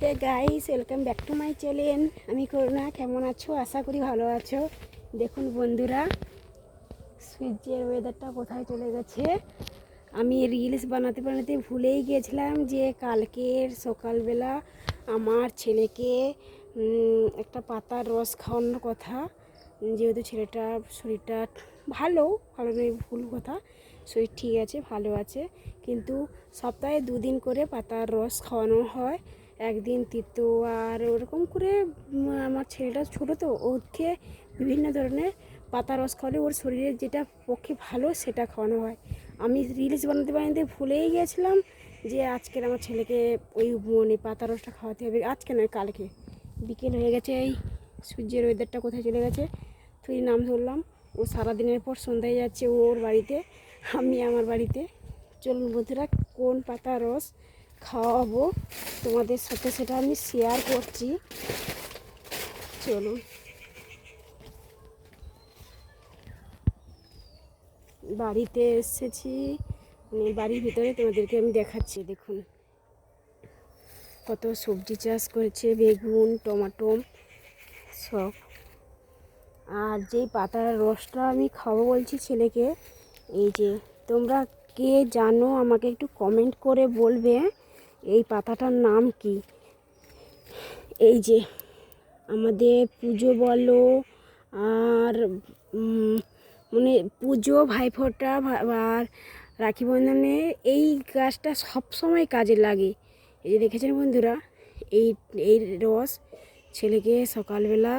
Hey guys welcome back to my channel আমি করুণা, কেমন আছো? আশা করি ভালো আছো। দেখুন বন্ধুরা সূর্যের ওয়েদারটা কোথায় চলে গেছে। আমি রিলস বানাতে বানাতে ভুলেই গিয়েছিলাম যে কালকের সকালবেলা আমার ছেলেকে একটা পাতার রস খাওয়ানোর কথা। যেহেতু ছেলেটার শরীরটা ভালো ভালো নয় ভুল কথা। শরীর ঠিক আছে, ভালো আছে। কিন্তু সপ্তাহে দুদিন করে পাতার রস খাওয়ানো হয়। একদিন তিতো আর ওরকম করে আমার ছেলেটা ছোটো তো, ওকে বিভিন্ন ধরনের পাতা রস খাওয়ালে ওর শরীরের যেটা পক্ষে ভালো সেটা খাওয়ানো হয়। আমি রিলস বানাতে বানাতে ভুলেই গেছিলাম যে আজকের আমার ছেলেকে ওই মানে পাতা রসটা খাওয়াতে হবে। আজকে নয়, কালকে। বিকেল হয়ে গেছে, এই সূর্যের ওয়েদারটা কোথায় চলে গেছে, তুই নাম ধরলাম। ও সারাদিনের পর সন্ধ্যায় যাচ্ছে ওর বাড়িতে, আমি আমার বাড়িতে। চলুন বন্ধুরা, কোন পাতা রস খাওয়াবো। তোমাদের সাথে সেটা আমি শেয়ার করছি। চলুন। বাড়িতে এসেছি। মানে বাড়ির ভিতরে তোমাদেরকে আমি দেখাচ্ছি, দেখুন। কত সবজি চাষ করেছে, বেগুন, টমাটো, সব। আর যেই পাতার রসটা আমি খাব বলছি ছেলেকে, এই যে, তোমরা কে জানো আমাকে একটু কমেন্ট করে বলবে। এই পাতাটার নাম কি? এই যে আমাদের পুজো বলো আর মানে পুজো ভাইফোঁটা আর রাখি বন্ধনে এই গাছটা সব সময় কাজে লাগে। এই যে দেখেছেন বন্ধুরা, এই এই রস ছেলেকে সকালবেলা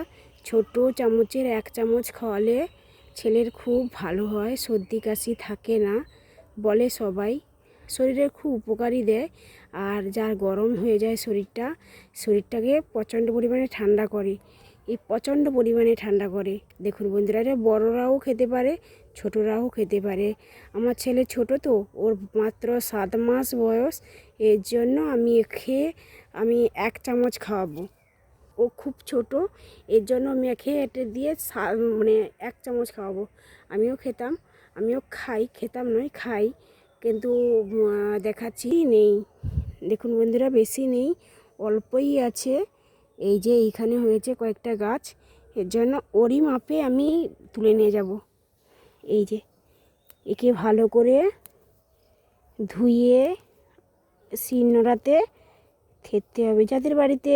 ছোট চামচের এক চামচ খাওয়ালে ছেলের খুব ভালো হয়, সর্দি কাশি থাকে না, বলে সবাই। শরীরে খুব উপকারী দেয় আর যার গরম হয়ে যায় শরীরটা, শরীরটাকে প্রচণ্ড পরিমাণে ঠান্ডা করে। এই প্রচণ্ড পরিমাণে ঠান্ডা করে। দেখুন বন্ধুরা, এটা বড়রাও খেতে পারে, ছোটরাও খেতে পারে। আমার ছেলে ছোট তো, ওর মাত্র সাত মাস বয়স। এর জন্য আমি খেয়ে আমি এক চামচ খাওয়াবো। ও খুব ছোট, এর জন্য মেখে এটে দিয়ে মানে এক চামচ খাওয়াবো। আমিও খেতাম, আমিও খাই, খেতাম নয়, খাই। কিন্তু দেখাচ্ছি নেই। দেখুন বন্ধুরা, বেশি নেই, অল্পই আছে। এই যে এইখানে হয়েছে কয়েকটা গাছ, এর জন্য ওরই মাপে আমি তুলে নিয়ে যাব। এই যে, একে ভালো করে ধুয়ে শিলনোড়াতে থেততে হবে। যাদের বাড়িতে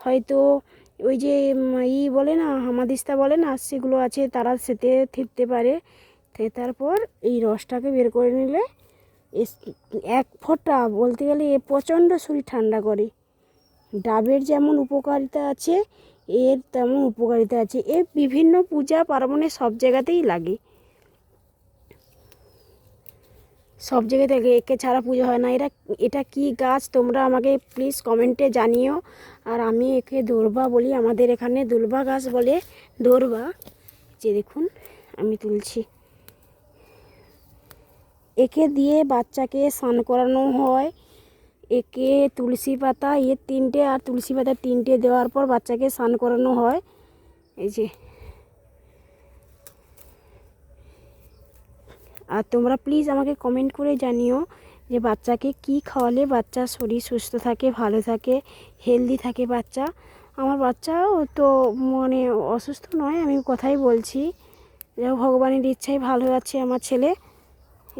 হয়তো ওই যে ই বলে না, হামাদিস্তা বলে না, সেগুলো আছে, তারা সেতে থেততে পারে। থেতার পর এই রসটাকে বের করে নিলে এক ফোঁটা বলতে গেলে এ প্রচণ্ড শরীর ঠান্ডা করে। ডাবের যেমন উপকারিতা আছে, এর তেমন উপকারিতা আছে। এ বিভিন্ন পূজা পার্বণে সব জায়গাতেই লাগে। সব জায়গাতে থেকে একে ছাড়া পুজো হয় না। এরা, এটা কি গাছ তোমরা আমাকে প্লিজ কমেন্টে জানিও। আর আমি একে দোরবা বলি, আমাদের এখানে দুলবা গাছ বলে দোরবা। যে দেখুন, আমি তুলছি। একে দিয়ে বাচ্চাকে স্নান করানো হয়। একে তুলসী পাতা এর তিনটে আর তুলসী পাতা তিনটে দেওয়ার পর বাচ্চাকে স্নান করানো হয়। এই যে। আর তোমরা প্লিজ আমাকে কমেন্ট করে জানিও যে বাচ্চাকে কি খাওয়ালে বাচ্চার শরীর সুস্থ থাকে, ভালো থাকে হেলদি থাকে বাচ্চা। আমার বাচ্চাও তো মানে অসুস্থ নয়, আমি কথাই বলছি। ভগবানের ইচ্ছায় ভালো আছে আমার ছেলে।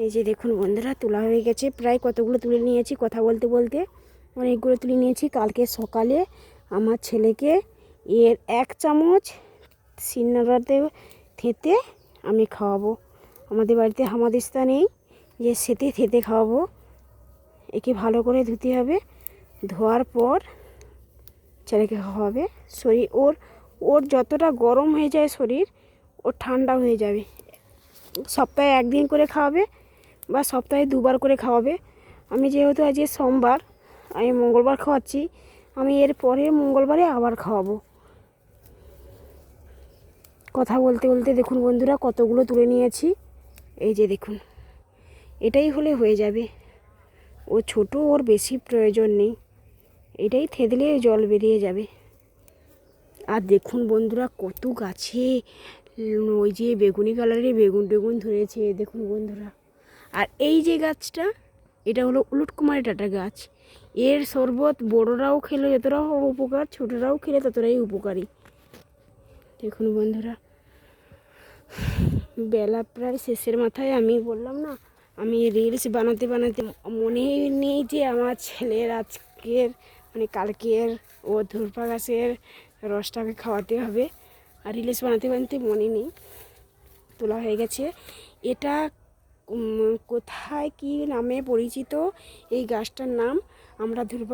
এই যে দেখুন বন্ধুরা, তোলা হয়ে গেছে। প্রায় কতগুলো তুলে নিয়েছি কথা বলতে বলতে। অনেকগুলো তুলে নিয়েছি কালকে সকালে আমার ছেলেকে। এর এক চামচ সিন্নারাতে থেতে আমি খাওয়াবো। আমাদের বাড়িতে হামাদিস্তা নেই, যে সেতে থেতে খাওয়াবো। একে ভালো করে ধুতে হবে। ধোয়ার পর ছেলেকে খাওয়াবে। শরীর, ওর ওর যতটা গরম হয়ে যায় শরীর, ওর ঠান্ডা হয়ে যাবে। সপ্তাহে একদিন করে খাওয়াবে। বা সপ্তাহে দুবার করে খাওয়াবে। আমি যেহেতু আজকে সোমবার, আমি মঙ্গলবার খাওয়াচ্ছি, আমি এর পরে মঙ্গলবারে আবার খাওয়াবো। কথা বলতে বলতে দেখুন বন্ধুরা, কতগুলো তুলে নিয়েছি। এই যে দেখুন, এটাই হলে হয়ে যাবে। ও ছোট, ওর বেশি প্রয়োজন নেই। এটাই থেদলে জল বেরিয়ে যাবে। আর দেখুন বন্ধুরা, কত গাছে, ওই যে বেগুনি কালারের বেগুন টেগুন ধরেছে, দেখুন বন্ধুরা। আর এই যে গাছটা, এটা হলো উলটকুমারী ডাটা গাছ। এর শরবত বড়রাও খেলে যতটা উপকার, ছোটরাও খেলে ততটাই উপকারী। দেখুন বন্ধুরা, বেলা প্রায় শেষের মাথায় আমি বললাম না, আমি রিলস বানাতে বানাতে মনে নেই যে আমার ছেলের আজকের মানে কালকের ও ধূর্পা গাছের রসটাকে খাওয়াতে হবে। আর রিলস বানাতে বানাতে মনে নেই, তোলা হয়ে গেছে। এটা কোথায় কি নামে পরিচিত এই গাছটার নাম? আমরা ধূর্বা